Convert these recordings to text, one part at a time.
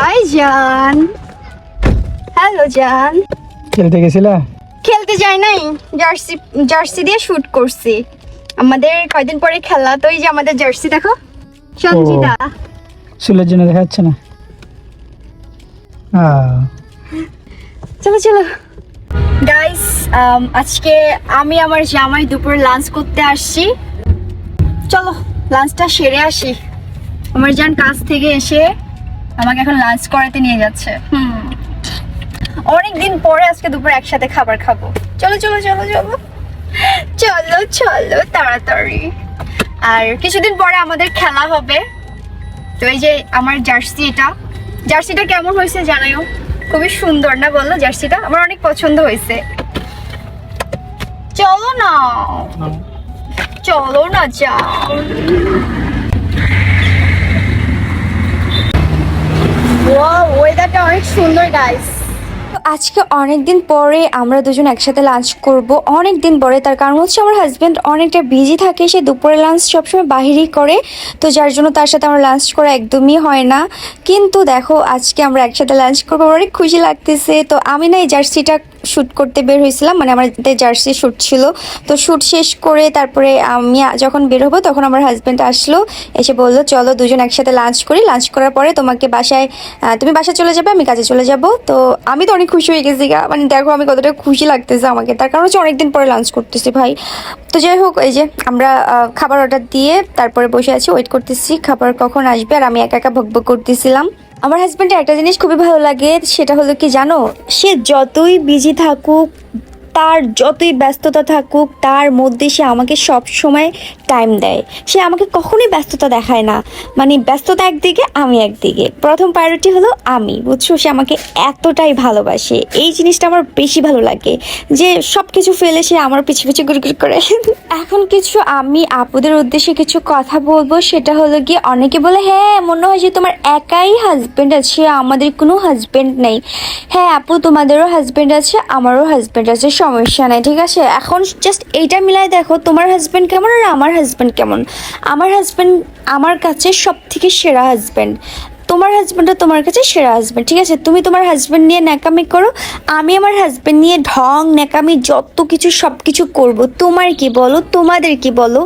High জান। Hello জান। খেলতে গেছিলা? খেলতে যাই নাই জার্সি জার্সি দিয়ে শুট করছি। আমাদের কয়দিন পরে খেলা তো এই যে আমাদের জার্সি দেখো। সঞ্জিতা। চুলের জন্য দেখা যাচ্ছে না চলো চলো। গাইস আজকে আমি আমার জামাই দুপুরে লাঞ্চ করতে আসছি। চলো লাঞ্চটা সেরে আসি। আমার জান কাজ থেকে এসে আমাকে এখন লাঞ্চ করাতে নিয়ে যাচ্ছে। হুম। অনেক দিন পরে আজকে দুপুরে একসাথে খাবার খাব। চলো চলো চলো চলো। চলো চলো তাড়াতাড়ি। আর কিছুদিন পরে আমাদের খেলা হবে। তো এই যে আমার জার্সি এটা। জার্সিটা কেমন হয়েছে জানাইও খুবই সুন্দর না বলল জার্সিটা? আমার অনেক পছন্দ হয়েছে। চলো না। চলো না যাও। অনেক সুন্দর গাইস আজকে অনেক দিন পরে আমরা দুজন একসাথে লাঞ্চ করব। অনেক দিন পরে, তার কারণ হচ্ছে আমার হাজব্যান্ড অনেকটা বিজি থাকে, সে দুপুরে লাঞ্চ সবসময় বাহিরেই করে, তো যার জন্য তার সাথে আমার লাঞ্চ করা একদমই হয় না। কিন্তু দেখো, আজকে আমরা একসাথে লাঞ্চ করব অনেক খুশি লাগতেছে। তো আমি না এই জার্সিটা শ্যুট করতে বের হয়েছিলাম মানে আমাদের জার্সি শ্যুট ছিল। তো শ্যুট শেষ করে তারপরে আমি যখন বের হব তখন আমার হাজব্যান্ড আসলো, এসে বলল, চলো দুজন একসাথে লাঞ্চ করি। লাঞ্চ করার পরে তোমাকে বাসায় তুমি বাসায় চলে যাবে, আমি কাজে চলে যাব। তো আমি তো অনেক খুশি হয়ে গেছি গা। মানে দেখো আমি কতটা খুশি লাগতেছে আমাকে। তার কারণ হচ্ছে অনেকদিন পরে লাঞ্চ করতেছি ভাই। তো যাই হোক, এই যে আমরা খাবার অর্ডার দিয়ে তারপরে বসে আছি ওয়েট করতেছি, খাবার কখন আসবে আর আমি একা একা ভোগ করতেছিলাম। আমার হাজব্যান্ডের একটা জিনিস খুবই ভালো লাগে, সেটা হলো কি জানো? সে যতই বিজি থাকুক তার যতই ব্যস্ততা থাকুক, তার মধ্যে সে আমাকে সব সময় টাইম দেয়। সে আমাকে কখনোই ব্যস্ততা দেখায় না। মানে ব্যস্ততা একদিকে, আমি একদিকে। প্রথম প্রায়োরিটি হলো আমি। বুঝছ? সে আমাকে এতটাই ভালোবাসে। এই জিনিসটা আমার বেশি ভালো লাগে। যে সব কিছু ফেলে সে আমার পিছু পিছু গুড় গুড় করে। এখন কিছু আমি আপুদের উদ্দেশ্যে কিছু কথা বলব। সেটা হলো গিয়ে অনেকে বলে হ্যাঁ মনে হয় যে তোমার একাই হাজব্যান্ড আছে। আমাদের কোনো হাজব্যান্ড নেই। হ্যাঁ আপু, তোমাদেরও হাজব্যান্ড আছে, আমারও হাজব্যান্ড আছে। সমস্যা নাই, ঠিক আছে? এখন জাস্ট এইটা মিলাই দেখো, তোমার হাজব্যান্ড কেমন আর আমার হাজব্যান্ড কেমন? আমার হাজব্যান্ড আমার কাছে সব থেকে সেরা হাজব্যান্ড তোমার হাজব্যান্ডটা তোমার কাছে সেরা হাজব্যান্ড ঠিক আছে? তুমি তোমার হাজব্যান্ড নিয়ে ন্যাকামি করো, আমি আমার হাজব্যান্ড নিয়ে ঢং, ন্যাকামি যত কিছু সব কিছু করব। তোমার কি বলো? তোমাদের কি বলো?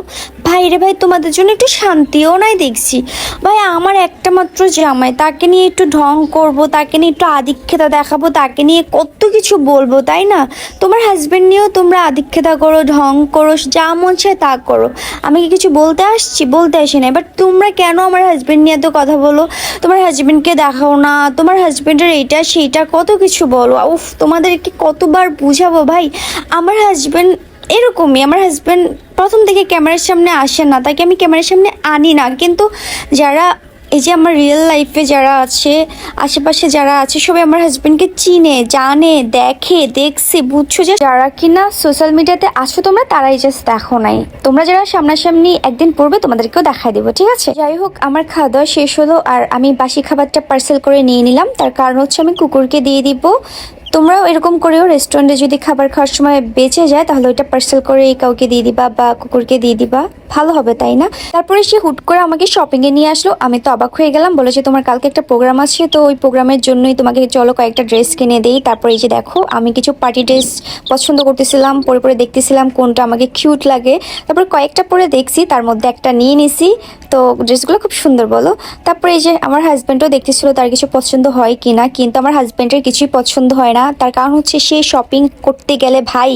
ভাই রে ভাই, তোমাদের জন্য একটু শান্তিও নাই দেখছি। ভাই, আমার একটা মাত্র জামাই, তাকে নিয়ে একটু ঢং করব, তাকে নিয়ে একটু আধিক্ষেতা দেখাবো, তাকে নিয়ে কত কিছু বলব, তাই না? তোমার হাজব্যান্ড নিয়েও তোমরা আধিক্ষেতা করো, ঢং করো, যা মন চায় তা করো। আমি কি কিছু বলতে আসছি? বলতে আসি না বাট তোমরা কেন আমার হাজব্যান্ড নিয়ে এত কথা বলো? তোমার হাজব্যান্ডকে দেখাও না? তোমার হাজব্যান্ডের এইটা, সেইটা কত কিছু বলো? উফ, তোমাদেরকে কতবার বুঝাবো ভাই? আমার হাজব্যান্ড এরকমই, আমার হাজব্যান্ড প্রথম থেকে ক্যামেরার সামনে আসে না, তাকে আমি ক্যামেরার সামনে আনি না। কিন্তু যারা, এই যে আমার রিয়েল লাইফে যারা আছে, আশেপাশে যারা আছে, সবাই আমার হাজব্যান্ডকে চিনে, জানে, দেখে, দেখছে, বুঝছ যে যারা কিনা সোশ্যাল মিডিয়াতে আসো তোমরা, তারাই জাস্ট দেখো নাই। তোমরা যারা সামনাসামনি একদিন পড়বে, তোমাদেরকেও দেখাই দেবো, ঠিক আছে? যাই হোক, আমার খাওয়া দাওয়া শেষ হলো, আর আমি বাসি খাবারটা পার্সেল করে নিয়ে নিলাম। তার কারণ হচ্ছে আমি কুকুরকে দিয়ে দিব। তোমরাও এরকম করেও রেস্টুরেন্টে যদি খাবার খাওয়ার সময় বেঁচে যায়, তাহলে ওইটা পার্সেল করে কাউকে দিয়ে দিবা বা কুকুরকে দিয়ে দিবা। ভালো হবে, তাই না? তারপরে সে হুট করে আমাকে শপিং এ নিয়ে আসলো। আমি তো অবাক হয়ে গেলাম বলেছে তোমার কালকে একটা প্রোগ্রাম আছে, তো ওই প্রোগ্রামের জন্যই তোমাকে চলো কয়েকটা ড্রেস কিনে দেই। তারপরে এই যে দেখো, আমি কিছু পার্টি ড্রেস পছন্দ করতেছিলাম, পরে পরে দেখতেছিলাম কোনটা আমাকে কিউট লাগে। তারপরে কয়েকটা পরে দেখছি, তার মধ্যে একটা নিয়ে নিছি। তো ড্রেসগুলো খুব সুন্দর, বলো। তারপরে এই যে আমার হাজব্যান্ডও দেখতেছিল তার কিছু পছন্দ হয় কি না কিন্তু আমার হাজব্যান্ডের কিছুই পছন্দ হয় না। তার কারণ হচ্ছে সে শপিং করতে গেলে ভাই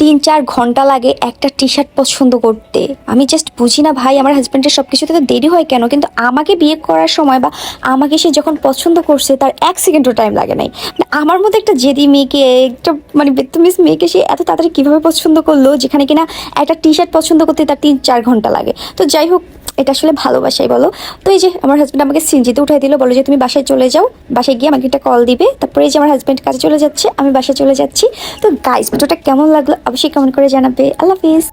তিন চার ঘণ্টা লাগে একটা টি শার্ট পছন্দ করতে। আমি জাস্ট বুঝি না ভাই আমার হাজব্যান্ডের সব কিছুতে তো দেরি হয় কেন? কিন্তু আমাকে বিয়ে করার সময় বা আমাকে সে যখন পছন্দ করছে তার এক সেকেন্ডও টাইম লাগে নাই। মানে আমার মধ্যে একটা জেদি মেয়েকে, একটা মানে বেতমিস মেয়েকে সে এত তাড়াতাড়ি কীভাবে পছন্দ করল, যেখানে কিনা একটা টি শার্ট পছন্দ করতে তার তিন চার ঘণ্টা লাগে। তো যাই হোক এটা আসলে ভালোবাসাই বলো। তো এই যে আমার হাজব্যান্ড আমাকে সিনজিতে উঠাই দিল, বলো যে তুমি বাসায় চলে যাও, বাসায় গিয়ে আমাকে একটা কল দিবে। তারপরে এই যে আমার হাজব্যান্ড কাজে চলে যাচ্ছে, আমি বাসায় চলে যাচ্ছি। তো গাইস ভিডিওটা কেমন লাগল অবশ্যই কমেন্ট করে জানাবে। আল্লাহ হাফিজ।